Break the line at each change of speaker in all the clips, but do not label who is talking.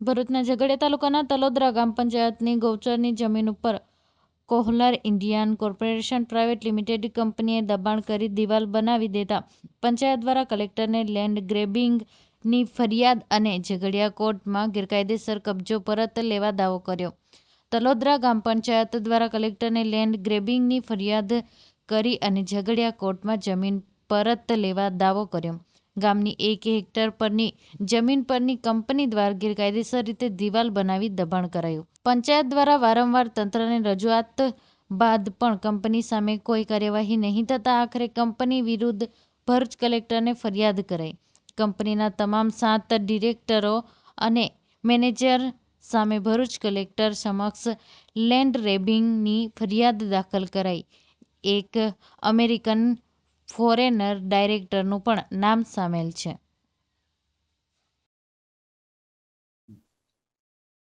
ભરૂચના ઝઘડિયા તાલુકાના તલોદરા ગ્રામ પંચાયતની ગૌચરની જમીન ઉપર Kohler Indian Corporation Private Limited કંપનીએ દબાણ કરી દિવાલ બનાવી દેતા પંચાયત દ્વારા કલેક્ટરને લેન્ડ ગ્રેબિંગની ફરિયાદ અને ઝઘડિયા કોર્ટમાં ગેરકાયદેસર કબજો પરત લેવા દાવો કર્યો. તલોદરા ગ્રામ પંચાયત દ્વારા કલેક્ટરને લેન્ડ ગ્રેબિંગની ફરિયાદ કરી અને ઝઘડિયા કોર્ટમાં જમીન પરત લેવા દાવો કર્યો. ગામની એક હેક્ટર પરની જમીન પરની કંપની દ્વારા ગેરકાયદેસર રીતે દિવાલ બનાવી દબાણ કરાયું. પંચાયત દ્વારા વારંવાર તંત્રને રજૂઆત બાદ પણ કંપની સામે કોઈ કાર્યવાહી નહીં થતાં આખરે કંપની વિરુદ્ધ ભરૂચ કલેક્ટરને ફરિયાદ કરાઈ. કંપનીના તમામ સાત ડિરેક્ટરો અને મેનેજર સામે ભરૂચ કલેક્ટર સમક્ષ લેન્ડ રેબિંગની ફરિયાદ દાખલ કરાઈ. એક અમેરિકન ફોરેનર ડાયરેક્ટરનું પણ નામ સામેલ છે.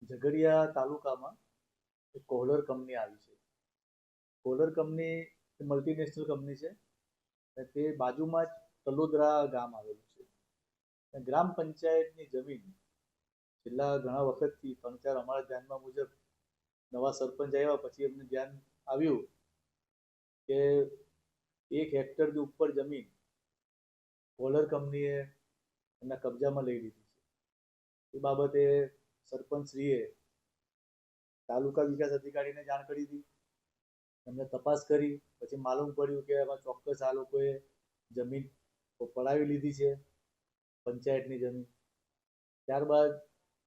ઝઘડિયા તાલુકામાં એક કોહલર કંપની આવી છે. કોહલર કંપની મલ્ટીનેશનલ કંપની છે તે બાજુમાં જ તલોદરા ગામ આવેલું છે. ગ્રામ પંચાયતની જમીન છેલ્લા ઘણા વખતથી ત્રણ ચાર અમારા ધ્યાનમાં મુજબ નવા સરપંચ આવ્યા પછી એમને ધ્યાન આવ્યું કે એક હેક્ટરથી ઉપર જમીન કોલર કંપનીએ એમના કબજામાં લઈ લીધી છે. એ બાબતે સરપંચશ્રીએ તાલુકા વિકાસ અધિકારીને જાણ કરી હતી. એમને તપાસ કરી, પછી માલુમ પડ્યું કે એમાં ચોક્કસ આ લોકોએ જમીન પડાવી લીધી છે, પંચાયતની જમીન. ત્યારબાદ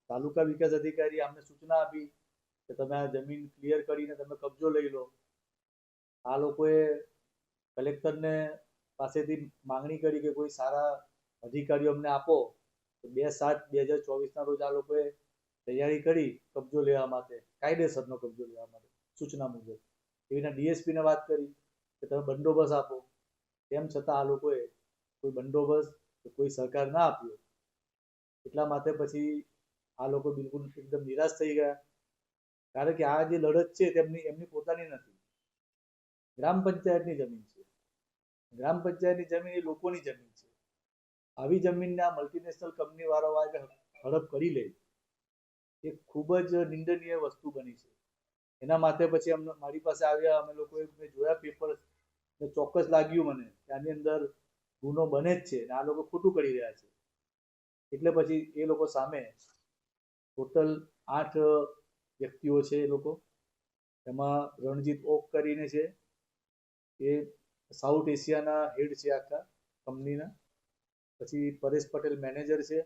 તાલુકા વિકાસ અધિકારી અમને સૂચના આપી કે તમે આ જમીન ક્લિયર કરીને તમે કબજો લઈ લો. આ લોકોએ કલેક્ટરને પાસેથી માંગણી કરી કે કોઈ સારા અધિકારીઓ અમને આપો બે સાત બે હજાર ચોવીસના રોજ આ લોકોએ તૈયારી કરી કબજો લેવા માટે, કાયદેસરનો કબજો લેવા માટે, સૂચના મુજબ. એવીના ડીએસપીને વાત કરી કે તમે બંદોબસ્ત આપો. તેમ છતાં આ લોકોએ કોઈ બંદોબસ્ત કોઈ સહકાર ના આપ્યો. એટલા માટે પછી આ લોકો બિલકુલ એકદમ નિરાશ થઈ ગયા. કારણ કે આ જે લડત છે તેમની, એમની પોતાની નથી. ગ્રામ પંચાયતની જમીન છે. ગ્રામ પંચાયતની જમીન એ લોકોની જમીન છે. આવી જમીનને મલ્ટીનેશનલ કંપની વાળો હડપ કરી લે એ ખૂબ જ નિંદનીય વસ્તુ બની છે. એના માટે પછી અમને, મારી પાસે આવ્યા, અમે લોકોએ મેં જોયા પેપર ચોક્કસ લાગ્યું મને કે આની અંદર ગુનો બને જ છે અને આ લોકો ખોટું કરી રહ્યા છે. એટલે પછી એ લોકો સામે ટોટલ આઠ વ્યક્તિઓ છે એ લોકો. એમાં રણજીત ઓક કરીને છે. એ સાઉથ એશિયાના હેડ છે આખા કંપનીના. પછી પરેશ પટેલ મેનેજર છે.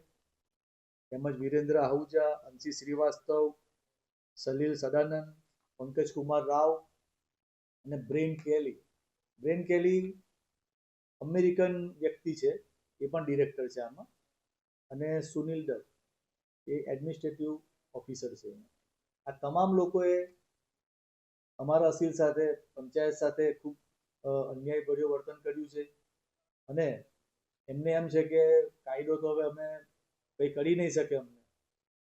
તેમજ વિરેન્દ્ર આહુજા, અંશી શ્રીવાસ્તવ, સલીલ સદાનંદ, પંકજ કુમાર રાવ અને Brian Kelly. Brian Kelly American વ્યક્તિ છે. એ પણ ડિરેક્ટર છે આમાં. અને સુનિલ દત્ત એ એડમિનિસ્ટ્રેટિવ ઓફિસર છે આ તમામ લોકોએ અમારા અસીલ સાથે, પંચાયત સાથે ખૂબ અન્યાયભર્યું વર્તન કર્યું છે. અને એમને એમ છે કે કાયદો તો હવે અમે કંઈ કરી નહીં શકે અમને.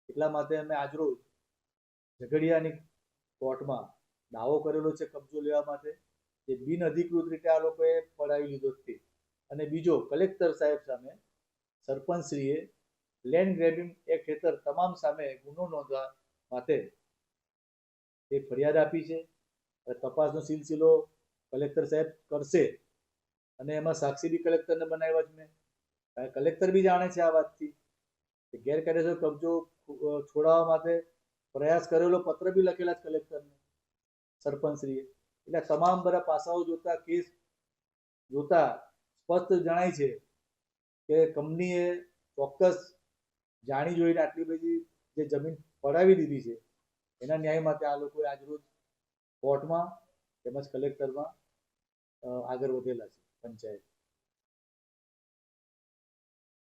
એટલા માટે અમે આજરોજ ઝઘડિયાની કોર્ટમાં દાવો કરેલો છે કબજો લેવા માટે, જે બિન અધિકૃત રીતે આ લોકોએ પડાવી લીધો તે અને બીજો કલેક્ટર સાહેબ સામે સરપંચશ્રીએ લેન્ડ ગ્રેબિંગ એક્ટ હેઠળ તમામ સામે ગુનો નોંધવા માટે એ ફરિયાદ આપી છે. તપાસનો સિલસિલો કલેક્ટર સાહેબ કરશે. અને એમાં સાક્ષી બી કલેક્ટરને બનાવ્યા જ મેં. કલેક્ટર બી જાણે છે આ વાતથી. ગેરકાયદેસર કબજો છોડાવવા માટે પ્રયાસ કરેલો પત્ર બી લખેલા જ કલેક્ટરને, સરપંચશ્રીએ. એટલે તમામ બધા પાસાઓ જોતા, કેસ જોતા સ્પષ્ટ જણાય છે કે કંપનીએ ચોક્કસ જાણી જોઈને આટલી બધી જે જમીન પડાવી દીધી છે, એના ન્યાય માટે આ લોકોએ આજરોજ કોર્ટમાં તેમજ કલેક્ટરમાં આગળ વધેલા છે પંચાયત.